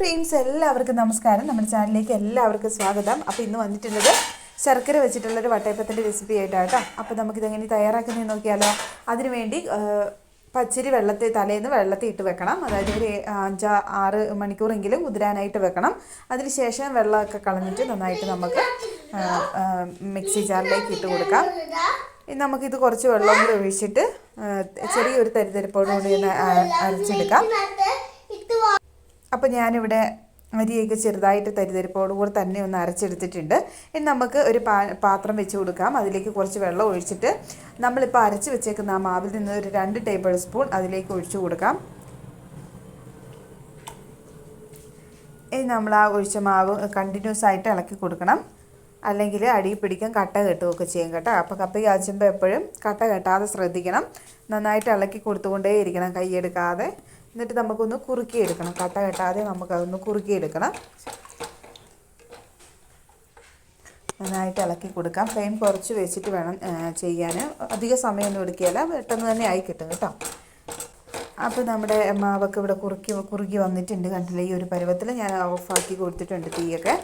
Friends എല്ലാവർക്കും നമസ്കാരം. നമ്മുടെ ചാനലിലേക്ക് എല്ലാവർക്കും സ്വാഗതം. അപ്പോൾ ഇന്ന് വന്നിട്ടുള്ളത് ശർക്കര വെച്ചിട്ടുള്ളൊരു വട്ടയപ്പത്തിന്റെ റെസിപ്പി ആയിട്ടാണ് കേട്ടോ. അപ്പോൾ നമുക്കിതെങ്ങനെ തയ്യാറാക്കുന്നത് നോക്കിയാലോ. അതിനുവേണ്ടി പച്ചരി വെള്ളത്തിൽ തലേന്ന് വെള്ളത്തിൽ ഇട്ട് വെക്കണം. അതായത് ഒരു അഞ്ച് ആറ് മണിക്കൂറെങ്കിലും കുതിരാനായിട്ട് വെക്കണം. അതിനുശേഷം വെള്ളമൊക്കെ കളഞ്ഞിട്ട് നന്നായിട്ട് നമുക്ക് മിക്സി ജാറിലേക്ക് ഇട്ട് കൊടുക്കാം. നമുക്കിത് കുറച്ച് വെള്ളം കൂടി ഒഴിച്ചിട്ട് ചെറിയൊരു തരിതരിപ്പോടുകൂടി ഒന്ന് അരച്ചെടുക്കാം. അപ്പോൾ ഞാനിവിടെ അരിയൊക്കെ ചെറുതായിട്ട് തരിതരിപ്പോടുകൂടി തന്നെ ഒന്ന് അരച്ചെടുത്തിട്ടുണ്ട്. ഇനി നമുക്ക് ഒരു പാത്രം വെച്ച് കൊടുക്കാം. അതിലേക്ക് കുറച്ച് വെള്ളം ഒഴിച്ചിട്ട് നമ്മളിപ്പോൾ അരച്ച് വെച്ചേക്കുന്ന ആ മാവിൽ നിന്ന് ഒരു രണ്ട് ടേബിൾ സ്പൂൺ അതിലേക്ക് ഒഴിച്ചു കൊടുക്കാം. ഇനി നമ്മൾ ആ ഒഴിച്ച മാവ് കണ്ടിന്യൂസ് ആയിട്ട് ഇളക്കി കൊടുക്കണം. അല്ലെങ്കിൽ അടി പിടിക്കാൻ കട്ട കെട്ടുകയൊക്കെ ചെയ്യും കേട്ടോ. അപ്പോൾ കപ്പ കാച്ചുമ്പോൾ എപ്പോഴും കട്ട കെട്ടാതെ ശ്രദ്ധിക്കണം. നന്നായിട്ട് ഇളക്കി കൊടുത്തുകൊണ്ടേ ഇരിക്കണം കൈയെടുക്കാതെ എന്നിട്ട് നമുക്കൊന്ന് കുറുക്കിയെടുക്കണം. കട്ട കെട്ടാതെ നമുക്കതൊന്ന് കുറുക്കിയെടുക്കണം. നന്നായിട്ട് ഇളക്കി കൊടുക്കാം. ഫ്ലെയിം കുറച്ച് വെച്ചിട്ട് വേണം ചെയ്യാൻ. അധിക സമയമൊന്നും എടുക്കുകയില്ല. പെട്ടെന്ന് തന്നെ ആയി കിട്ടും കേട്ടോ. അപ്പോൾ നമ്മുടെ മാവൊക്കെ ഇവിടെ കുറുക്കി കുറുക്കി വന്നിട്ടുണ്ട് കണ്ടില്ല? ഈ ഒരു പരുവത്തിൽ ഞാൻ ഓഫാക്കി കൊടുത്തിട്ടുണ്ട് തീയൊക്കെ.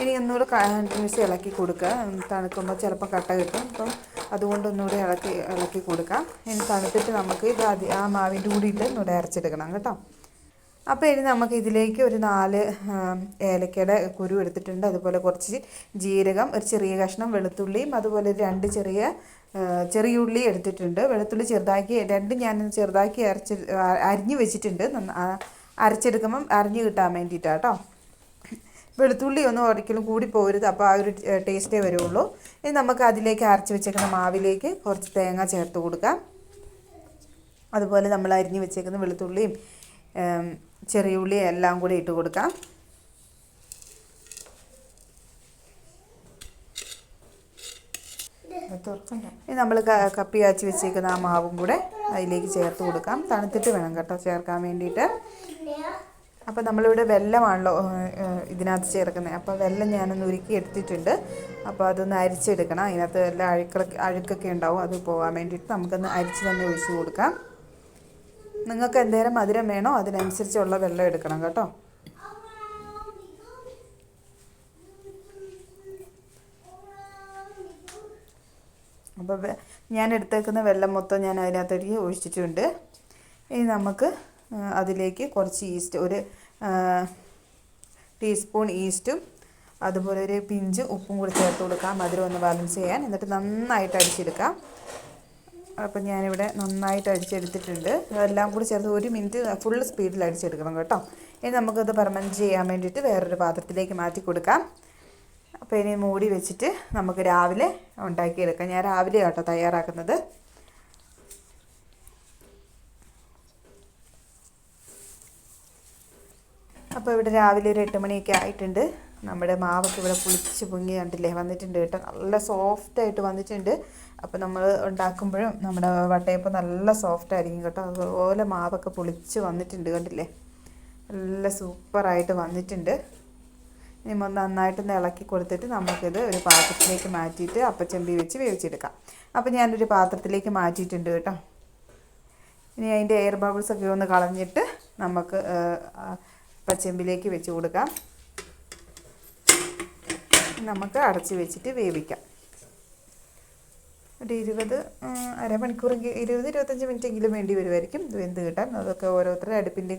ഇനി ഒന്നുകൂടെ കണ്ടിന്യൂസ് ഇളക്കി കൊടുക്കുക. തണുക്കുമ്പോൾ ചിലപ്പോൾ കട്ട കിട്ടും. അപ്പം അതുകൊണ്ട് ഒന്നുകൂടെ ഇളക്കി ഇളക്കി കൊടുക്കാം. ഇനി തണുത്തിട്ട് നമുക്ക് ഇത് ആ മാവിന്റെ കൂടിയിട്ട് ഒന്നുകൂടെ അരച്ചെടുക്കണം കേട്ടോ. അപ്പോൾ ഇനി നമുക്ക് ഇതിലേക്ക് ഒരു നാല് ഏലക്കയുടെ കുരു എടുത്തിട്ടുണ്ട്. അതുപോലെ കുറച്ച് ജീരകം ഒരു ചെറിയ കഷ്ണം വെളുത്തുള്ളിയും അതുപോലെ രണ്ട് ചെറിയ ചെറിയ ഉള്ളി എടുത്തിട്ടുണ്ട്. വെളുത്തുള്ളി ചെറുതാക്കി രണ്ടും ഞാൻ ചെറുതാക്കി അരച്ച് അരിഞ്ഞു വെച്ചിട്ടുണ്ട്. അരച്ചെടുക്കുമ്പം അരിഞ്ഞ് കിട്ടാൻ വേണ്ടിയിട്ടാണ് കേട്ടോ വെളുത്തുള്ളി ഒന്നും ഒരിക്കലും കൂടി പോരുത് അപ്പോൾ ആ ഒരു ടേസ്റ്റേ വരുള്ളൂ. ഇനി നമുക്ക് അതിലേക്ക് അരച്ച് വെച്ചേക്കുന്ന മാവിലേക്ക് കുറച്ച് തേങ്ങ ചേർത്ത് കൊടുക്കാം. അതുപോലെ നമ്മൾ അരിഞ്ഞ് വെച്ചേക്കുന്ന വെളുത്തുള്ളിയും ചെറിയ ഉള്ളി എല്ലാം കൂടി ഇട്ട് കൊടുക്കാം. ഇനി നമ്മൾ കപ്പി കാച്ചി വെച്ചേക്കുന്ന ആ മാവും കൂടെ അതിലേക്ക് ചേർത്ത് കൊടുക്കാം. തണുത്തിട്ട് വേണം കേട്ടോ ചേർക്കാൻ വേണ്ടിയിട്ട്. അപ്പോൾ നമ്മളിവിടെ വെല്ലമാണല്ലോ ഇതിനകത്ത് ചേർക്കുന്നത്. അപ്പോൾ വെല്ലം ഞാനൊന്ന് ഉരുക്കി എടുത്തിട്ടുണ്ട്. അപ്പോൾ അതൊന്ന് അരിച്ചെടുക്കണം. അതിനകത്ത് എല്ലാ അഴുക്കളൊക്കെ അഴുക്കൊക്കെ ഉണ്ടാവും. അത് പോകാൻ വേണ്ടിയിട്ട് നമുക്കൊന്ന് അരിച്ച് തന്നെ ഒഴിച്ചു കൊടുക്കാം. നിങ്ങൾക്ക് എന്തേലും മധുരം വേണോ അതിനനുസരിച്ചുള്ള വെള്ളം എടുക്കണം കേട്ടോ. അപ്പോൾ ഞാൻ എടുത്തേക്കുന്ന വെള്ളം മൊത്തം ഞാൻ അതിനകത്തേക്ക് ഒഴിച്ചിട്ടുണ്ട്. ഇനി നമുക്ക് അതിലേക്ക് കുറച്ച് ഈസ്റ്റ് ഒരു ടീസ്പൂൺ ഈസ്റ്റും അതുപോലെ ഒരു പിഞ്ച് ഉപ്പും കൂടി ചേർത്ത് കൊടുക്കാം. മധുരം ഒന്ന് ബാലൻസ് ചെയ്യാൻ. എന്നിട്ട് നന്നായിട്ട് അടിച്ചെടുക്കാം. അപ്പം ഞാനിവിടെ നന്നായിട്ട് അടിച്ചെടുത്തിട്ടുണ്ട്. അതെല്ലാം കൂടി ചേർത്ത് ഒരു മിനിറ്റ് ഫുൾ സ്പീഡിൽ അടിച്ചെടുക്കണം കേട്ടോ. ഇനി നമുക്കത് പെർമനന്റ് ചെയ്യാൻ വേണ്ടിയിട്ട് വേറൊരു പാത്രത്തിലേക്ക് മാറ്റി കൊടുക്കാം. അപ്പോൾ ഇനി മൂടി വെച്ചിട്ട് നമുക്ക് രാവിലെ ഉണ്ടാക്കിയെടുക്കാം. ഞാൻ രാവിലെ കേട്ടോ തയ്യാറാക്കുന്നത്. അപ്പോൾ ഇവിടെ രാവിലെ ഒരു എട്ട് മണിയൊക്കെ ആയിട്ടുണ്ട്. നമ്മുടെ മാവൊക്കെ ഇവിടെ പുളിച്ച് പൊങ്ങി കണ്ടില്ലേ? വന്നിട്ടുണ്ട് കേട്ടോ. നല്ല സോഫ്റ്റ് ആയിട്ട് വന്നിട്ടുണ്ട്. അപ്പോൾ നമ്മൾ ഉണ്ടാക്കുമ്പോഴും നമ്മുടെ വട്ടയപ്പം നല്ല സോഫ്റ്റ് ആയിരിക്കും കേട്ടോ. അതുപോലെ മാവൊക്കെ പുളിച്ച് വന്നിട്ടുണ്ട് കണ്ടില്ലേ? നല്ല സൂപ്പറായിട്ട് വന്നിട്ടുണ്ട്. ഇനി നന്നായിട്ടൊന്ന് ഇളക്കി കൊടുത്തിട്ട് നമുക്കിത് ഒരു പാത്രത്തിലേക്ക് മാറ്റിയിട്ട് അപ്പച്ചെമ്പി വെച്ച് വേവിച്ചെടുക്കാം. അപ്പോൾ ഞാനൊരു പാത്രത്തിലേക്ക് മാറ്റിയിട്ടുണ്ട് കേട്ടോ. ഇനി അതിന്റെ എയർ ബബിൾസൊക്കെ ഒന്ന് കളഞ്ഞിട്ട് നമുക്ക് പച്ചമ്പിലേക്ക് വെച്ച് കൊടുക്കാം. നമുക്ക് അടച്ച് വെച്ചിട്ട് വേവിക്കാം. ഒരു ഇരുപത് അരമണിക്കൂറെങ്കിൽ ഇരുപത് ഇരുപത്തഞ്ച് മിനിറ്റ് എങ്കിലും വേണ്ടി വരുമായിരിക്കും. വെന്ത് കിട്ടാൻ. അതൊക്കെ ഓരോരുത്തരുടെ അടുപ്പിന്റെ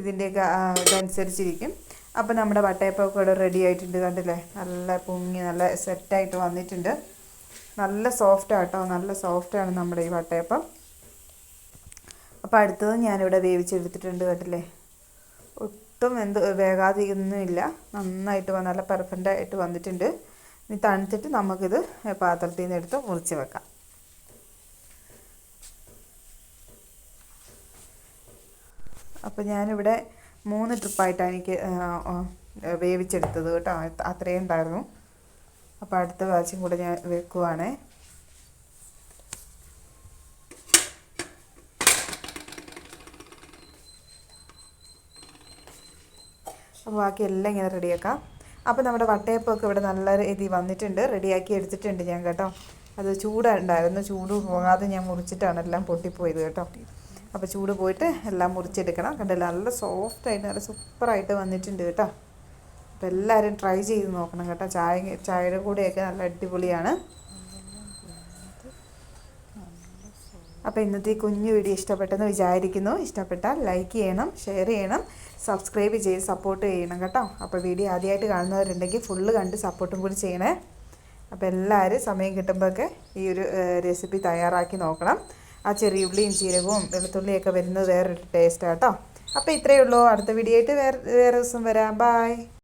ഇതിന്റെയൊക്കെ ആ, ഇതനുസരിച്ചിരിക്കും. അപ്പോൾ നമ്മുടെ വട്ടയപ്പൊക്കെ ഇവിടെ റെഡി ആയിട്ടുണ്ട് കണ്ടില്ലേ? നല്ല പൊങ്ങി നല്ല സെറ്റായിട്ട് വന്നിട്ടുണ്ട്. നല്ല സോഫ്റ്റ് ആട്ടോ നല്ല സോഫ്റ്റാണ് നമ്മുടെ ഈ വട്ടയപ്പം. അപ്പോൾ അടുത്തത് ഞാനിവിടെ വേവിച്ചെടുത്തിട്ടുണ്ട് കേട്ടില്ലേ ഒട്ടും എന്ത് വേകാതിരിക്കുന്നുമില്ല നന്നായിട്ട് നല്ല പെർഫെക്റ്റ് ആയിട്ട് വന്നിട്ടുണ്ട്. ഇനി തണുത്തിട്ട് നമുക്കിത് പാത്രത്തിൽ നിന്ന് എടുത്ത് മുറിച്ച് വെക്കാം. അപ്പോൾ ഞാനിവിടെ മൂന്ന് ട്രിപ്പായിട്ടാണ് എനിക്ക് വേവിച്ചെടുത്തത് കേട്ടോ. അത്രയും ഉണ്ടായിരുന്നു. അപ്പോൾ അടുത്ത പ്രാവശ്യം കൂടെ ഞാൻ വെക്കുവാണേ. അപ്പോൾ ബാക്കി എല്ലാം ഇങ്ങനെ റെഡിയാക്കാം. അപ്പോൾ നമ്മുടെ വട്ടയപ്പമൊക്കെ ഇവിടെ നല്ല രീതി വന്നിട്ടുണ്ട്. റെഡിയാക്കി എടുത്തിട്ടുണ്ട് ഞാൻ കേട്ടോ. അത് ചൂടുണ്ടായിരുന്നു. ചൂട് പോകാതെ ഞാൻ മുറിച്ചിട്ടാണ് എല്ലാം പൊട്ടിപ്പോയത് കേട്ടോ. അപ്പോൾ ചൂട് പോയിട്ട് എല്ലാം മുറിച്ചെടുക്കണം. കണ്ടില്ല നല്ല സോഫ്റ്റായിട്ട് നല്ല സൂപ്പറായിട്ട് വന്നിട്ടുണ്ട് കേട്ടോ. അപ്പോൾ എല്ലാവരും ട്രൈ ചെയ്ത് നോക്കണം കേട്ടോ. ചായ ചായയുടെ കൂടെയൊക്കെ നല്ല അടിപൊളിയാണ്. അപ്പോൾ ഇന്നത്തെ ഈ കുഞ്ഞു വീഡിയോ ഇഷ്ടപ്പെട്ടെന്ന് വിചാരിക്കുന്നു. ഇഷ്ടപ്പെട്ടാൽ ലൈക്ക് ചെയ്യണം ഷെയർ ചെയ്യണം സബ്സ്ക്രൈബ് ചെയ്ത് സപ്പോർട്ട് ചെയ്യണം കേട്ടോ. അപ്പോൾ വീഡിയോ ആദ്യമായിട്ട് കാണുന്നവരുണ്ടെങ്കിൽ ഫുള്ള് കണ്ട് സപ്പോർട്ടും കൂടി ചെയ്യണേ. അപ്പോൾ എല്ലാവരും സമയം കിട്ടുമ്പോഴൊക്കെ ഈ ഒരു റെസിപ്പി തയ്യാറാക്കി നോക്കണം. ആ ചെറിയ ഉള്ളിയും ജീരകവും വെളുത്തുള്ളിയൊക്കെ വരുന്നത് വേറൊരു ടേസ്റ്റാണ് കേട്ടോ. അപ്പോൾ ഇത്രയേ ഉള്ളൂ. അടുത്ത വീഡിയോ ആയിട്ട് വേറെ വേറെ ദിവസം വരാം. ബായ്